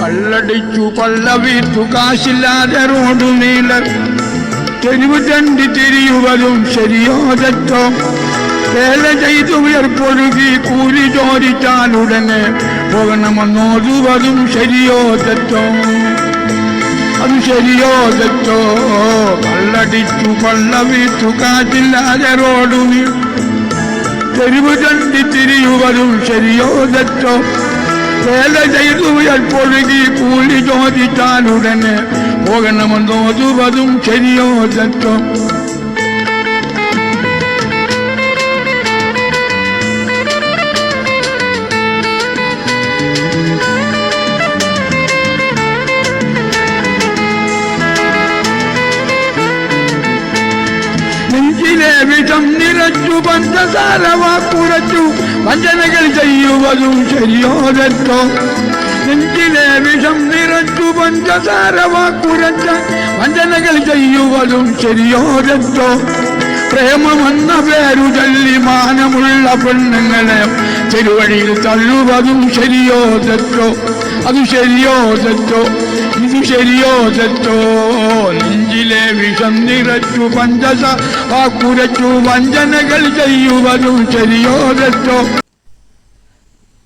കള്ളടിച്ചു പള്ളവീത്തു കാശില്ലാതെ road നീല തെരുവ് തണ്ടി തിരിയുവതും ശരിയോ തെറ്റോ വേല ചെയ്തു ഉയർപ്പൊഴുകി കൂലി ചോദിച്ചാലുടനെ പോകണമെന്നോതുവതും ശരിയോ തെറ്റോ അത് ശരിയോ തെറ്റോ കള്ളടിച്ചു പള്ളവീത്തു കാശില്ലാതെ റോഡു നീ തെരുവ് തണ്ടി തിരിയുവതും ശരിയോ തെറ്റോ വേല ചെയ്തു ഉയർപ്പൊഴുകി കൂലി ചോദിച്ചാലുടനെ പോകണമെന്നോതുവതും ശരിയോ തെറ്റോ വിഷം നിറച്ചു പഞ്ചസാര വാക്കുറച്ചു വഞ്ചനകൾ ചെയ്യുവതും ശരിയോ നെഞ്ചിലെ വിഷം നിറച്ചു പഞ്ചസാര വാക്കുറച്ച വഞ്ചനകൾ ചെയ്യുവതും ശരിയോ പ്രേമമെന്ന പേരു ചൊല്ലി മാനമുള്ള പെണ്ണുങ്ങളെ ചെരുവഴിയിൽ തള്ളുവതും ശരിയോ തെറ്റോ? അത് ശരിയോ തെറ്റോ? ഇത് ശരിയോ തെറ്റോ? നെഞ്ചിലെ വിഷം നിറച്ചു പഞ്ചസ വാക്കുരച്ചു വഞ്ചനകൾ ചെയ്യുവതും ശരിയോ തെറ്റോ?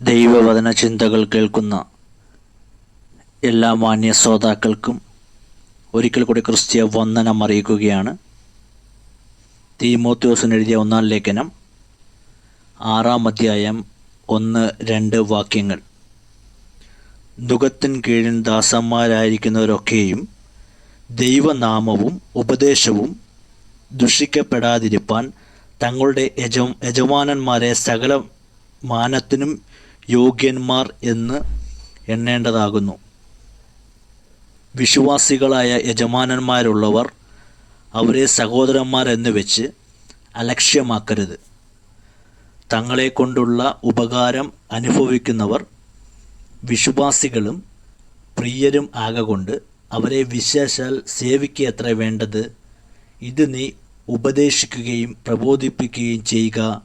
ദൈവവചന ചിന്തകൾ കേൾക്കുന്ന എല്ലാ മാന്യ ശ്രോതാക്കൾക്കും ഒരിക്കൽ കൂടി ക്രിസ്തീയ വന്ദനം അറിയിക്കുകയാണ്. തീമോത്യോസിന് എഴുതിയ ഒന്നാം ലേഖനം ആറാം അധ്യായം ഒന്ന് രണ്ട് വാക്യങ്ങൾ. നുഖത്തിൻ കീഴിൽ ദാസന്മാരായിരിക്കുന്നവരൊക്കെയും ദൈവനാമവും ഉപദേശവും ദുഷിക്കപ്പെടാതിരിപ്പാൻ തങ്ങളുടെ യജ യജമാനന്മാരെ സകല മാനത്തിനും യോഗ്യന്മാർ എന്ന് എണ്ണേണ്ടതാകുന്നു. വിശ്വാസികളായ യജമാനന്മാരുള്ളവർ അവരെ സഹോദരന്മാരെന്ന് വെച്ച് അലക്ഷ്യമാക്കരുത്. തങ്ങളെ കൊണ്ടുള്ള ഉപകാരം അനുഭവിക്കുന്നവർ വിശ്വാസികളും പ്രിയരും ആകകൊണ്ട് അവരെ വിശേഷാൽ സേവിക്കത്ര വേണ്ടത്. ഇത് നീ ഉപദേശിക്കുകയും പ്രബോധിപ്പിക്കുകയും ചെയ്യുക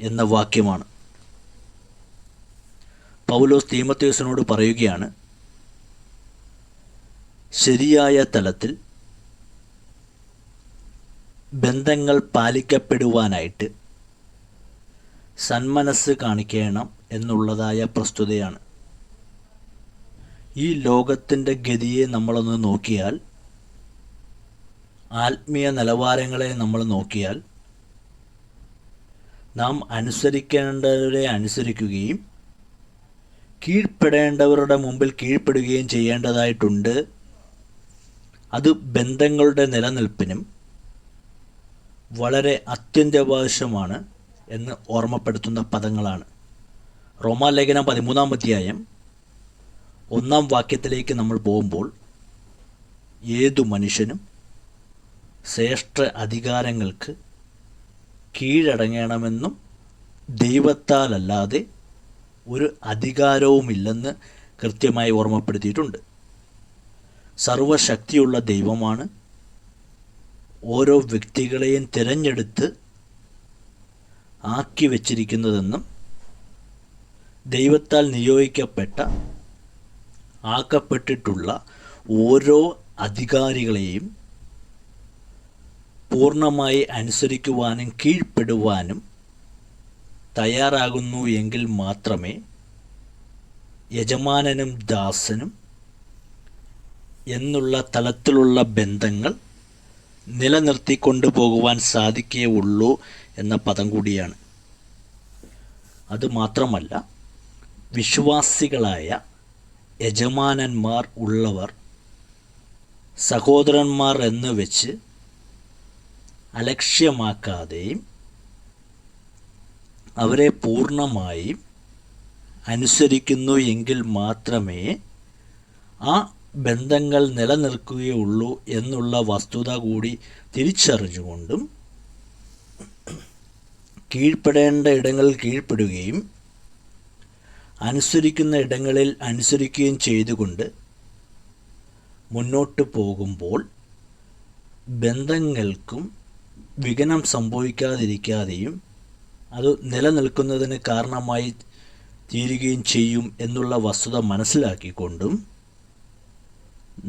എന്ന വാക്യമാണ്. പൗലോസ് തീമത്തേസിനോട് പറയുകയാണ് ശരിയായ തലത്തിൽ ബന്ധങ്ങൾ പാലിക്കപ്പെടുവാനായിട്ട് സന്മനസ് കാണിക്കണം എന്നുള്ളതായ പ്രസ്തുതയാണ്. ഈ ലോകത്തിന്റെ ഗതിയെ നമ്മളൊന്ന് നോക്കിയാൽ ആത്മീയ നിലവാരങ്ങളെ നമ്മൾ നോക്കിയാൽ നാം അനുസരിക്കേണ്ടവരെ അനുസരിക്കുകയും കീഴ്പ്പെടേണ്ടവരുടെ മുമ്പിൽ കീഴ്പ്പെടുകയും ചെയ്യേണ്ടതായിട്ടുണ്ട്. അത് ബന്ധങ്ങളുടെ നിലനിൽപ്പിനും വളരെ അത്യന്താവശ്യമാണ് എന്ന് ഓർമ്മപ്പെടുത്തുന്ന പദങ്ങളാണ്. റോമാലേഖനം പതിമൂന്നാം അധ്യായം ഒന്നാം വാക്യത്തിലേക്ക് നമ്മൾ പോകുമ്പോൾ ഏതു മനുഷ്യനും ശ്രേഷ്ഠ അധികാരങ്ങൾക്ക് കീഴടങ്ങണമെന്നും ദൈവത്താലല്ലാതെ ഒരു അധികാരവുമില്ലെന്ന് കൃത്യമായി ഓർമ്മപ്പെടുത്തിയിട്ടുണ്ട്. സർവശക്തിയുള്ള ദൈവമാണ്. ഓരോ വ്യക്തികളെയും തിരഞ്ഞെടുത്ത് ആക്കി വച്ചിരിക്കുന്നതെന്നും ദൈവത്താൽ നിയോഗിക്കപ്പെട്ട ആക്കപ്പെട്ടിട്ടുള്ള ഓരോ അധികാരികളെയും പൂർണമായി അനുസരിക്കുവാനും കീഴ്പ്പെടുവാനും തയ്യാറാകുന്നു എങ്കിൽ മാത്രമേ യജമാനനും ദാസനും എന്നുള്ള തലത്തിലുള്ള ബന്ധങ്ങൾ നിലനിർത്തിക്കൊണ്ടു പോകുവാൻ സാധിക്കുകയുള്ളൂ എന്ന പദം കൂടിയാണ്. അതുമാത്രമല്ല വിശ്വാസികളായ യജമാനന്മാർ ഉള്ളവർ സഹോദരന്മാർ എന്ന് വെച്ച് അലക്ഷ്യമാക്കാതെയും അവരെ പൂർണമായും അനുസരിക്കുന്നു എങ്കിൽ മാത്രമേ ആ ബന്ധങ്ങൾ നിലനിൽക്കുകയുള്ളൂ എന്നുള്ള വസ്തുത കൂടി തിരിച്ചറിഞ്ഞുകൊണ്ടും കീഴ്പ്പെടേണ്ട ഇടങ്ങളിൽ കീഴ്പ്പെടുകയും അനുസരിക്കുന്ന ഇടങ്ങളിൽ അനുസരിക്കുകയും ചെയ്തുകൊണ്ട് മുന്നോട്ട് പോകുമ്പോൾ ബന്ധങ്ങൾക്കും വിഘനം സംഭവിക്കാതിരിക്കാതെയും അത് നിലനിൽക്കുന്നതിന് കാരണമായി തീരുകയും ചെയ്യും എന്നുള്ള വസ്തുത മനസ്സിലാക്കിക്കൊണ്ടും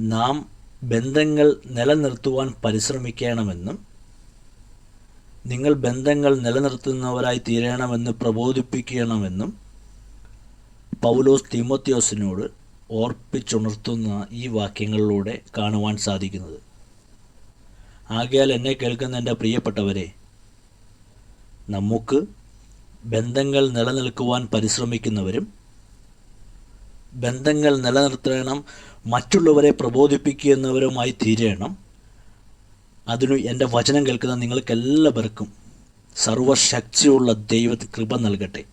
നാം ബന്ധങ്ങൾ നിലനിർത്തുവാൻ പരിശ്രമിക്കണമെന്നും നിങ്ങൾ ബന്ധങ്ങൾ നിലനിർത്തുന്നവരായി തീരണമെന്ന് പ്രബോധിപ്പിക്കണമെന്നും പൗലോസ് തിമോത്യോസിനോട് ഓർപ്പിച്ചുണർത്തുന്ന ഈ വാക്യങ്ങളിലൂടെ കാണുവാൻ സാധിക്കുന്നത്. ആകയാൽ എന്നെ കേൾക്കുന്ന എന്റെ പ്രിയപ്പെട്ടവരെ നമുക്ക് ബന്ധങ്ങൾ നിലനിൽക്കുവാൻ പരിശ്രമിക്കുന്നവരും ബന്ധങ്ങൾ നിലനിർത്തണം മറ്റുള്ളവരെ പ്രബോധിപ്പിക്കുന്നവരുമായി തീരണം. അതിനു എന്റെ വചനം കേൾക്കുന്ന നിങ്ങൾക്കെല്ലാവർക്കും സർവശക്തിയുള്ള ദൈവ കൃപ നൽകട്ടെ.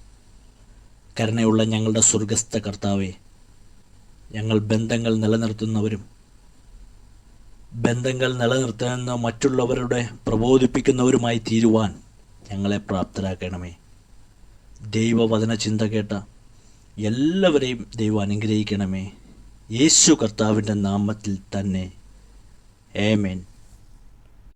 കരുണയുള്ള ഞങ്ങളുടെ സ്വർഗസ്ഥ കർത്താവെ ഞങ്ങൾ ബന്ധങ്ങൾ നിലനിർത്തുന്നവരും ബന്ധങ്ങൾ നിലനിർത്തുന്ന മറ്റുള്ളവരുടെ പ്രബോധിപ്പിക്കുന്നവരുമായി തീരുവാൻ ഞങ്ങളെ പ്രാപ്തരാക്കണമേ. ദൈവവചന ചിന്ത കേട്ട എല്ലാവരെയും ദൈവം അനുഗ്രഹിക്കണമേ. യേശു കർത്താവിന്റെ നാമത്തിൽ തന്നെ. ഏമേൻ